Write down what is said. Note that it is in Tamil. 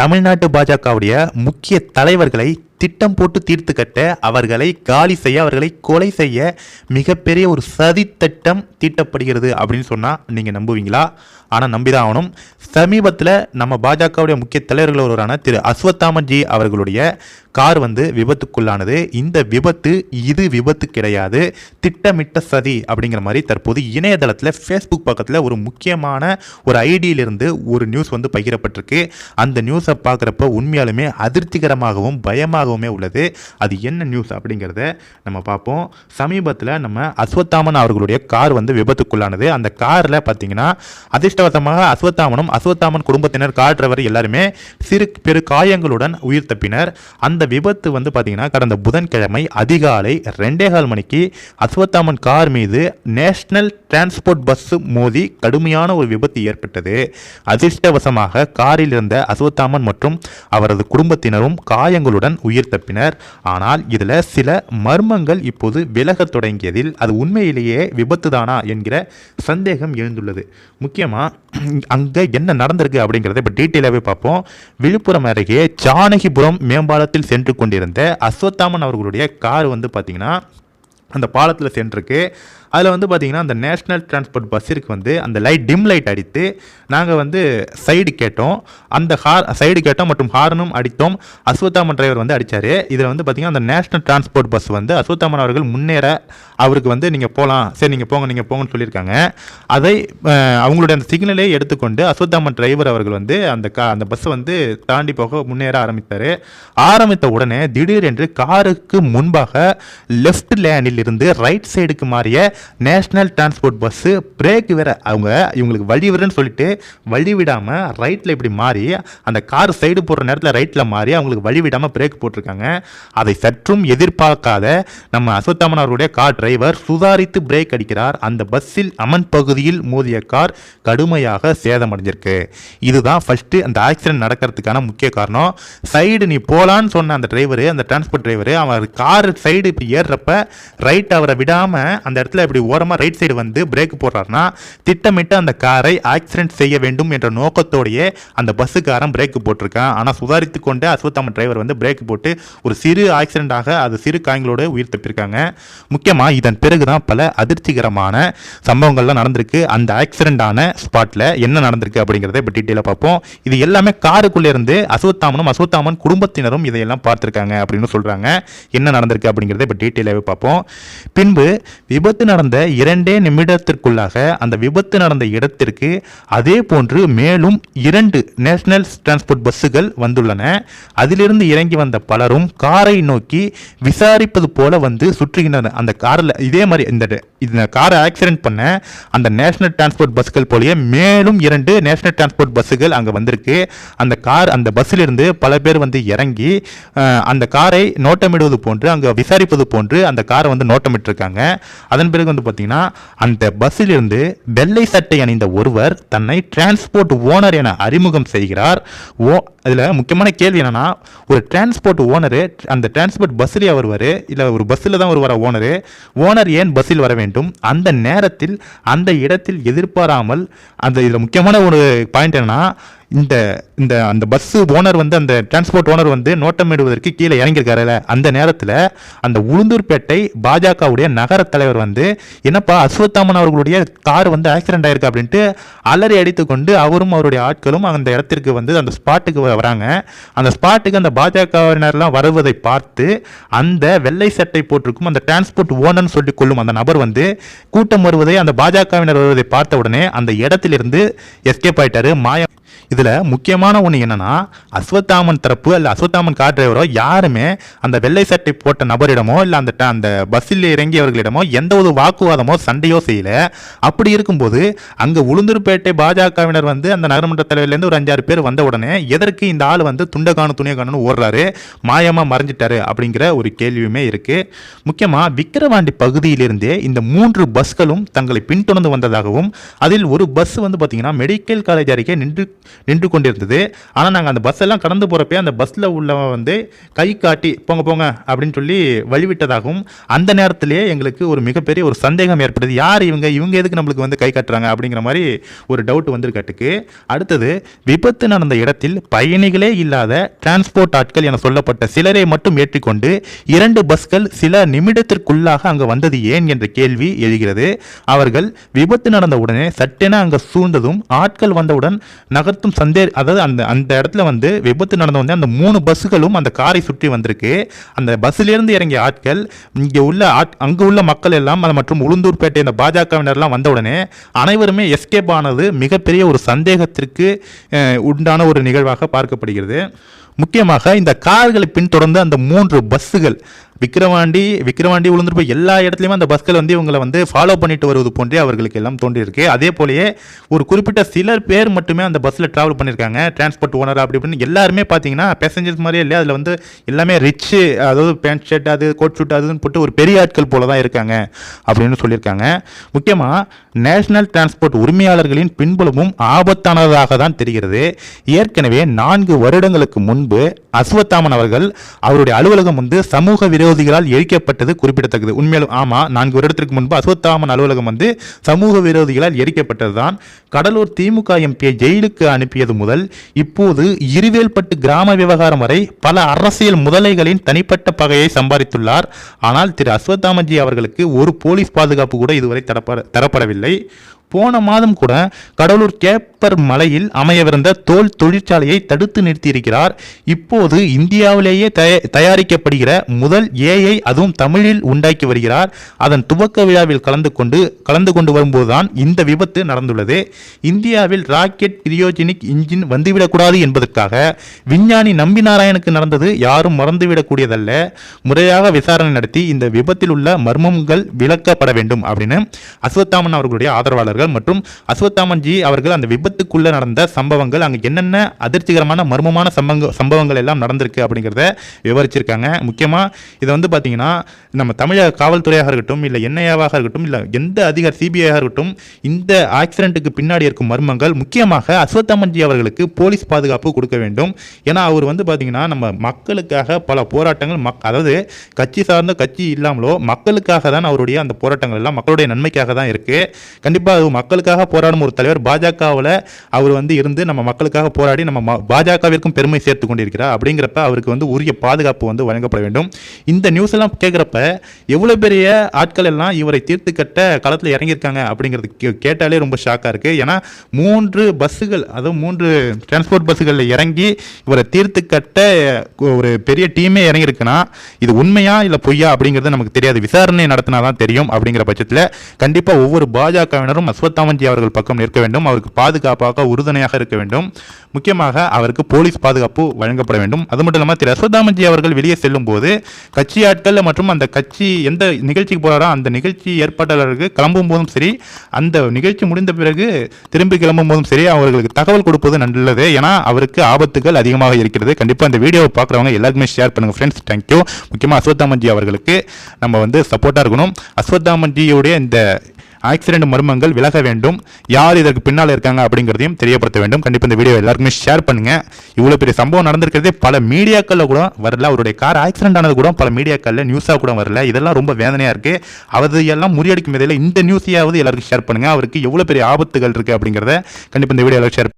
தமிழ்நாட்டு பாஜகவுடைய முக்கிய தலைவர்களை திட்டம் போட்டு தீர்த்து கட்ட அவர்களை காலி செய்ய அவர்களை கொலை செய்ய மிகப்பெரிய ஒரு சதி திட்டம் தீட்டப்படுகிறது அப்படின்னு சொன்னால் நீங்கள் நம்புவீங்களா? ஆனால் நம்பி தான் ஆகணும். சமீபத்தில் நம்ம பாஜகவுடைய முக்கிய தலைவர்கள் ஒருவரான திரு அஸ்வத்தாமன்ஜி அவர்களுடைய கார் வந்து விபத்துக்குள்ளானது. இந்த விபத்து இது விபத்து கிடையாது. திட்டமிட்ட சதி அப்படிங்கிற மாதிரி தற்போது இணையதளத்தில் ஃபேஸ்புக் பக்கத்தில் ஒரு முக்கியமான ஒரு ஐடியிலிருந்து ஒரு நியூஸ் வந்து பகிரப்பட்டிருக்கு. அந்த நியூஸை பார்க்குறப்ப உண்மையாலுமே அதிர்ச்சிகரமாகவும் பயமாகவுமே உள்ளது. அது என்ன நியூஸ் அப்படிங்கிறத நம்ம பார்ப்போம். சமீபத்தில் நம்ம அஸ்வத்தாமன் அவர்களுடைய கார் வந்து விபத்துக்குள்ளானது. அந்த காரில் பார்த்தீங்கன்னா அதிர்ஷ்டவசமாக அஸ்வத்தாமனும் அஸ்வத்தாமன் குடும்பத்தினர் கார் டிரைவர் எல்லாருமே சிறு பெரு காயங்களுடன் உயிர் தப்பினர். அந்த விபத்து வந்து பார்த்தீங்கன்னா கடந்த புதன்கிழமை அதிகாலை ரெண்டே கால் மணிக்கு அஸ்வத்தாமன் கார் மீது நேஷனல் டிரான்ஸ்போர்ட் பஸ் மோதி கடுமையான ஒரு விபத்து ஏற்பட்டது. அதிர்ஷ்டவசமாக காரில் இருந்த அஸ்வத்தாமன் மற்றும் அவரது குடும்பத்தினரும் காயங்களுடன் உயிர் தப்பினர். ஆனால் இதில் சில மர்மங்கள் இப்போது விலகத் தொடங்கியதில் அது உண்மையிலேயே விபத்து தானா என்கிற சந்தேகம் எழுந்துள்ளது. முக்கியமாக அங்கே என்ன நடந்திருக்கு அப்படிங்கிறத இப்போ டீட்டெயிலாகவே பார்ப்போம். விழுப்புரம் அருகே ஜானகிபுரம் மேம்பாலத்தில் சென்று கொண்டிருந்த அஸ்வத்தாமன் அவர்களுடைய கார் வந்து பார்த்திங்கன்னா அந்த பாலத்தில் சென்றிருக்கு. அதில் வந்து பார்த்திங்கன்னா அந்த நேஷ்னல் டிரான்ஸ்போர்ட் பஸ்ஸிற்கு வந்து அந்த லைட் டிம் லைட் அடித்து நாங்கள் வந்து சைடு கேட்டோம். அந்த ஹார் சைடு கேட்டோம் மற்றும் ஹார்னும் அடித்தோம். அஸ்வத்தாமன் டிரைவர் வந்து அடித்தார் இதில் வந்து பார்த்திங்கன்னா அந்த நேஷ்னல் டிரான்ஸ்போர்ட் பஸ் வந்து அஸ்வத்தாமன் அவர்கள் முன்னேற அவருக்கு வந்து நீங்கள் போகலாம் சரி நீங்கள் போங்க நீங்கள் போங்கன்னு சொல்லியிருக்காங்க. அதை அவங்களுடைய அந்த சிக்னலே எடுத்துக்கொண்டு அஸ்வத்தாமன் டிரைவர் அவர்கள் வந்து அந்த கா அந்த பஸ்ஸை வந்து தாண்டி போக முன்னேற ஆரம்பித்தார். ஆரம்பித்த உடனே திடீரென்று காருக்கு முன்பாக லெஃப்ட் லேனில் இருந்து ரைட் சைடுக்கு மாறிய நேஷ்னல் டிரான்ஸ்போர்ட் பஸ்ஸு பிரேக் வேற அவங்க இவங்களுக்கு வழி விடுறேன்னு சொல்லிட்டு வழி விடாமல் ரைட்டில் இப்படி மாறி அந்த கார் சைடு போடுற நேரத்தில் ரைட்டில் மாறி அவங்களுக்கு வழி விடாமல் பிரேக் போட்டிருக்காங்க. அதை சற்றும் எதிர்பார்க்காத நம்ம அஸ்வத்தாமன் அவருடைய கார் டிரைவர் சுதாரித்து பிரேக் அடிக்கிறார். அந்த பஸ்ஸில் அமன் பகுதியில் மோதிய கார் கடுமையாக சேதமடைஞ்சிருக்கு. இதுதான் ஃபஸ்ட்டு அந்த ஆக்சிடென்ட் நடக்கிறதுக்கான முக்கிய காரணம். சைடு நீ போகலான்னு சொன்ன அந்த டிரைவரு அந்த டிரான்ஸ்போர்ட் டிரைவரு அவர் கார் சைடு இப்படி ஏறுறப்ப ரைட் அவரை விடாமல் அந்த இடத்துல இப்படி ஓரமாக ரைட் சைடு வந்து பிரேக் போடுறாருன்னா திட்டமிட்டு அந்த காரை ஆக்சிடென்ட் செய்ய வேண்டும் என்ற நோக்கத்தோடையே அந்த பஸ்ஸுக்காரன் பிரேக் போட்டிருக்கான். ஆனால் சுதாரித்து கொண்டு அஸ்வத்தாம டிரைவர் வந்து பிரேக் போட்டு ஒரு சிறு ஆக்சிடென்ட்டாக அது சிறு காயங்களோடு உயிர் தப்பியிருக்காங்க முக்கியமாக இதன் பிறகு தான் பல அதிர்ச்சிகரமான சம்பவங்கள்லாம் நடந்திருக்கு. அந்த ஆக்சிடென்டான ஸ்பாட்டில் என்ன நடந்திருக்கு அப்படிங்கிறத இப்போ டீட்டெயிலாக பார்ப்போம். இது எல்லாமே காருக்குள்ளே இருந்து அஸ்வத்தாமனும் அஸ்வத்தாமன் குடும்பத்தினரும் இதையெல்லாம் பார்த்துருக்காங்க அப்படின்னு சொல்கிறாங்க என்ன நடந்திருக்கு அப்படிங்கிறத இப்போ டீட்டெயிலாகவே பார்ப்போம். பின்பு விபத்து நடந்த இரண்டே நிமிடத்திற்குள்ளாக அந்த விபத்து நடந்த இடத்திற்கு அதே போன்று மேலும் இரண்டு நேஷனல் டிரான்ஸ்போர்ட் பஸ்ஸுகள் வந்துள்ளன. அதிலிருந்து இறங்கி வந்த பலரும் காரை நோக்கி விசாரிப்பது போல வந்து சுற்றுகின்றனர். அந்த காரில் இதே மாதிரி இந்த இந்த காரை ஆக்சிடென்ட் பண்ண அந்த நேஷனல் டிரான்ஸ்போர்ட் பஸ்கள் போலயே மேலும் இரண்டு நேஷனல் டிரான்ஸ்போர்ட் பஸ்ஸுகள் அங்கே வந்திருக்கு. அந்த கார் அந்த பஸ்ஸில் இருந்து பல பேர் வந்து இறங்கி அந்த காரை நோட்டமிடுவது போன்று அங்கே விசாரிப்பது போன்று அந்த காரை வந்து நோட்டமிட்டிருக்காங்க. அதன் பிறகு வந்து பார்த்தீங்கன்னா அந்த பஸ்ஸில் இருந்து வெள்ளை சட்டை அணிந்த ஒருவர் தன்னை டிரான்ஸ்போர்ட் ஓனர் என அறிமுகம் செய்கிறார். ஓ அதில் முக்கியமான கேள்வி என்னன்னா ஒரு டிரான்ஸ்போர்ட் ஓனரு அந்த டிரான்ஸ்போர்ட் பஸ்ஸிலேயே வருவார் இல்லை ஒரு பஸ்ஸில் தான் வருவார் ஓனரு ஓனர் ஏன் பஸ்ஸில் வர வேண்டும்? அந்த நேரத்தில் அந்த இடத்தில் எதிர்பாராமல் அந்த இதில் முக்கியமான ஒரு பாயிண்ட் என்னன்னா இந்த இந்த அந்த பஸ் ஓனர் வந்து அந்த டிரான்ஸ்போர்ட் ஓனர் வந்து நோட்டமிடுவதற்கு கீழே இறங்கியிருக்காருல அந்த நேரத்தில் அந்த உளுந்தூர்பேட்டை பாஜகவுடைய நகர தலைவர் வந்து என்னப்பா அஸ்வத்தாமன் அவர்களுடைய கார் வந்து ஆக்சிடென்ட் ஆயிருக்கு அப்படின்ட்டு அலறி அடித்துக்கொண்டு அவரும் அவருடைய ஆட்களும் அந்த இடத்திற்கு வந்து அந்த ஸ்பாட்டுக்கு வராங்க. அந்த ஸ்பாட்டுக்கு அந்த பாஜகவினர்லாம் வருவதை பார்த்து அந்த வெள்ளை சட்டை போட்டிருக்கும் அந்த டிரான்ஸ்போர்ட் ஓனர்னு சொல்லி கொள்ளும் அந்த நபர் வந்து கூட்டம் வருவதை அந்த பாஜகவினர் வருவதை பார்த்த உடனே அந்த இடத்திலிருந்து எஸ்கேப் ஆயிட்டாரு. மாய இதில் முக்கியமான ஒன்று என்னன்னா அஸ்வத்தாமன் தரப்பு அல்ல அஸ்வத்தாமன் கார் டிரைவரோ யாருமே அந்த வெள்ளை சட்டை போட்ட நபரிடமோ இல்லை அந்த ட- அந்த பஸ்ஸில் இறங்கியவர்களிடமோ எந்த ஒரு வாக்குவாதமோ சண்டையோ செய்யல. அப்படி இருக்கும்போது அங்கே உளுந்தூர்பேட்டை பாஜகவினர் வந்து அந்த நகரமன்ற தலைவர்லேருந்து ஒரு அஞ்சாறு பேர் வந்த உடனே எதற்கு இந்த ஆள் வந்து துண்டகானு துணியகானு ஓடுறாரு மாயமாக மறைஞ்சிட்டாரு அப்படிங்கிற ஒரு கேள்வியுமே இருக்குது முக்கியமாக விக்கிரவாண்டி பகுதியிலிருந்தே இந்த மூன்று பஸ்களும் தங்களை பின்தொடர்ந்து வந்ததாகவும் அதில் ஒரு பஸ் வந்து பார்த்தீங்கன்னா மெடிக்கல் காலேஜ் அருகே நின்று நின்று கொண்டிருந்தது ஆனால் நாங்கள் அந்த பஸ் எல்லாம் கடந்து போகிறப்ப அந்த பஸ்ஸில் உள்ளவன் வந்து கை காட்டி போங்க போங்க அப்படின்னு சொல்லி வழிவிட்டதாகவும் அந்த நேரத்திலேயே எங்களுக்கு ஒரு மிகப்பெரிய ஒரு சந்தேகம் ஏற்பட்டது. யார் இவங்க? இவங்க எதுக்கு நம்மளுக்கு வந்து கை காட்டுறாங்க? அப்படிங்கிற மாதிரி ஒரு டவுட் வந்திருக்காட்டுக்கு. அடுத்தது விபத்து நடந்த இடத்தில் பயணிகளே இல்லாத டிரான்ஸ்போர்ட் ஆட்கள் என சொல்லப்பட்ட சிலரை மட்டும் ஏற்றிக்கொண்டு இரண்டு பஸ்கள் சில நிமிடத்திற்குள்ளாக அங்கு வந்தது ஏன் என்ற கேள்வி எழுகிறது. அவர்கள் விபத்து நடந்த உடனே சட்டென அங்கே சூழ்ந்ததும் ஆட்கள் வந்தவுடன் நகர்த்தும் சந்தே அதாவது அந்த அந்த இடத்துல வந்து விபத்து நடந்த வந்து அந்த மூணு பஸ்ஸுகளும் அந்த காரை சுற்றி வந்திருக்கு. அந்த பஸ்ஸிலிருந்து இறங்கிய ஆட்கள் இங்கே உள்ள ஆட் அங்கு உள்ள மக்கள் எல்லாம் அது மற்றும் உளுந்தூர்பேட்டை இந்த பாஜகவினர்லாம் வந்த உடனே அனைவருமே எஸ்கேப் ஆனது மிகப்பெரிய ஒரு சந்தேகத்திற்கு உண்டான ஒரு நிகழ்வாக பார்க்கப்படுகிறது. முக்கியமாக இந்த கார்களை பின்தொடர்ந்து அந்த மூன்று பஸ்ஸுகள் விக்கிரவாண்டி விக்கிரவாண்டி போய் எல்லா இடத்துலையுமே அந்த பஸ்கள் வந்து இவங்களை வந்து ஃபாலோ பண்ணிட்டு வருவது போன்றே அவர்களுக்கு எல்லாம் தோன்றியிருக்கு. அதே போலயே ஒரு குறிப்பிட்ட சிலர் பேர் மட்டுமே அந்த பஸ்ஸில் ட்ராவல் பண்ணியிருக்காங்க. டிரான்ஸ்போர்ட் ஓனர் அப்படி இப்படின்னு எல்லாருமே பார்த்தீங்கன்னா பேசஞ்சர்ஸ் மாதிரியே இல்லையா அதில் வந்து எல்லாமே ரிச்சு அதாவது பேண்ட் ஷர்ட் அது கோட் ஷூட் அதுன்னு போட்டு ஒரு பெரிய ஆட்கள் போல தான் இருக்காங்க அப்படின்னு சொல்லியிருக்காங்க. முக்கியமாக நேஷனல் டிரான்ஸ்போர்ட் உரிமையாளர்களின் பின்புலமும் ஆபத்தானதாக தான் தெரிகிறது. ஏற்கனவே நான்கு வருடங்களுக்கு முன்பு முன்பு அஸ்வத்தாமன் அவர்கள் அவருடைய அலுவலகம் வந்து சமூக விரோதிகளால் எரிக்கப்பட்டது குறிப்பிடத்தக்கது. உண்மையிலும் ஆமாம் நான்கு வருடத்திற்கு முன்பு அஸ்வத்தாமன் அலுவலகம் வந்து சமூக விரோதிகளால் எரிக்கப்பட்டதுதான். கடலூர் திமுக எம்பியை ஜெயிலுக்கு அனுப்பியது முதல் இப்போது இருவேல்பட்டு கிராம விவகாரம் வரை பல அரசியல் முதலைகளின் தனிப்பட்ட பகையை சம்பாதித்துள்ளார். ஆனால் திரு அஸ்வத்தாமன்ஜி அவர்களுக்கு ஒரு போலீஸ் பாதுகாப்பு கூட இதுவரை தரப்பட தரப்படவில்லை. போன மாதம் கூட கடலூர் கப்பர் மலையில் அமையவிருந்த தோல் தொழிற்சாலையை தடுத்து நிறுத்தியிருக்கிறார். இப்போது இந்தியாவிலேயே தயாரிக்கப்படுகிற முதல் ஏஐ அதுவும் தமிழில் உண்டாக்கி வருகிறார். அதன் துவக்க விழாவில் கலந்து கொண்டு கலந்து கொண்டு வரும்போதுதான் இந்த விபத்து நடந்துள்ளது. இந்தியாவில் ராக்கெட் கிரியோஜெனிக் இன்ஜின் வந்துவிடக்கூடாது என்பதற்காக விஞ்ஞானி நம்பி நாராயணுக்கு நடந்தது யாரும் மறந்துவிடக்கூடியதல்ல. முறையாக விசாரணை நடத்தி இந்த விபத்தில் உள்ள மர்மங்கள் விளக்கப்பட வேண்டும் அப்படின்னு அஸ்வத்தாமன் அவர்களுடைய ஆதரவாளர்கள் மற்றும் அஸ்வத்தாமன் ஜி அவர்கள் அந்த விபத்துக்குள்ள நடந்த சம்பவங்கள் அங்கே என்னென்ன அதிர்ச்சிகரமான மர்மமான சம்பவங்க சம்பவங்கள் எல்லாம் நடந்திருக்கு அப்படிங்கிறத விவரிச்சிருக்காங்க. முக்கியமாக இதை வந்து பார்த்தீங்கன்னா நம்ம தமிழக காவல்துறையாக இருக்கட்டும் இல்லை என்ஐஏவாக இருக்கட்டும் இல்லை எந்த அதிகாரி சிபிஐயாக இருக்கட்டும் இந்த ஆக்சிடென்ட்டுக்கு பின்னாடி இருக்கும் மர்மங்கள் முக்கியமாக அஸ்வத்தமன்ஜி அவர்களுக்கு போலீஸ் பாதுகாப்பு கொடுக்க வேண்டும். ஏன்னா அவர் வந்து பார்த்தீங்கன்னா நம்ம மக்களுக்காக பல போராட்டங்கள் மக் அதாவது கட்சி சார்ந்த கட்சி இல்லாமலோ மக்களுக்காக தான் அவருடைய அந்த போராட்டங்கள் எல்லாம் மக்களுடைய நன்மைக்காக தான் இருக்குது கண்டிப்பாக அது மக்களுக்காக போராடும் ஒரு தலைவர் பாஜகவில் அவர் வந்து இருந்து நம்ம மக்களுக்காக போராடி நம்ம பாஜகவிற்கும் பெருமை சேர்த்து கொண்டிருக்கிறார் அப்படிங்கிறப்ப அவருக்கு வந்து உரிய பாதுகாப்பு வந்து வழங்கப்பட வேண்டும். இந்த நியூஸ் எல்லாம் கேட்குறப்ப எவ்வளோ பெரிய ஆட்கள் எல்லாம் இவரை தீர்த்து கட்ட களத்தில் இறங்கியிருக்காங்க அப்படிங்கிறது கே- கேட்டாலே ரொம்ப ஷாக்காக இருக்குது ஏன்னா மூன்று பஸ்ஸுகள் அதுவும் மூன்று டிரான்ஸ்போர்ட் பஸ்ஸுகளில் இறங்கி இவரை தீர்த்து கட்ட ஒரு பெரிய டீமே இறங்கியிருக்குன்னா இது உண்மையா இல்லை பொய்யா அப்படிங்கிறது நமக்கு தெரியாது. விசாரணை நடத்தினா தான் தெரியும் அப்படிங்கிற பட்சத்தில் கண்டிப்பாக ஒவ்வொரு பாஜகவினரும் அஸ்வத்தாமன்ஜி அவர்கள் பக்கம் நிற்க வேண்டும். அவருக்கு பாதுகாப்பு பாதுகாப்பாக உறுதுணையாக இருக்க வேண்டும். முக்கியமாக அவருக்கு போலீஸ் பாதுகாப்பு வழங்கப்பட வேண்டும். அது மட்டும் இல்லாமல் திரு அஸ்வத்தாமன்ஜி அவர்கள் வெளியே செல்லும் போது கட்சி ஆட்கள் மற்றும் அந்த கட்சி எந்த நிகழ்ச்சிக்கு போகிறாரோ அந்த நிகழ்ச்சி ஏற்பாட்டாளருக்கு கிளம்பும் போதும் சரி அந்த நிகழ்ச்சி முடிந்த பிறகு திரும்பி கிளம்பும் போதும் சரி அவர்களுக்கு தகவல் கொடுப்பது நல்லது. ஏன்னா அவருக்கு ஆபத்துகள் அதிகமாக இருக்கிறது. கண்டிப்பாக இந்த வீடியோவை பார்க்குறவங்க எல்லாருக்குமே ஷேர் பண்ணுங்கள் ஃப்ரெண்ட்ஸ் தேங்க்யூ முக்கியமாக அஸ்வத்தாமன்ஜி அவர்களுக்கு நம்ம வந்து சப்போர்ட்டாக இருக்கணும். அஸ்வத்தாமன்ஜியுடைய இந்த ஆக்சிடென்ட் மர்மங்கள் விலக வேண்டும். யார் இதற்கு பின்னால் இருக்காங்க அப்படிங்கிறதையும் தெரியப்படுத்த வேண்டும். கண்டிப்பாக இந்த வீடியோ எல்லாருக்குமே ஷேர் பண்ணுங்க. இவ்வளோ பெரிய சம்பவம் நடந்திருக்கிறதே பல மீடியாக்களில் கூட வரல. அவருடைய கார் ஆக்சிடென்ட் ஆனது கூட பல மீடியாக்களில் நியூஸாக கூட வரல. இதெல்லாம் ரொம்ப வேதனையாக இருக்குது அது எல்லாம் முறியடிக்கும் விதையில் இந்த நியூஸையாவது எல்லாருக்கும் ஷேர் பண்ணுங்க. அவருக்கு எவ்வளோ பெரிய ஆபத்துகள் இருக்குது அப்படிங்கிறத கண்டிப்பாக இந்த வீடியோ ஷேர்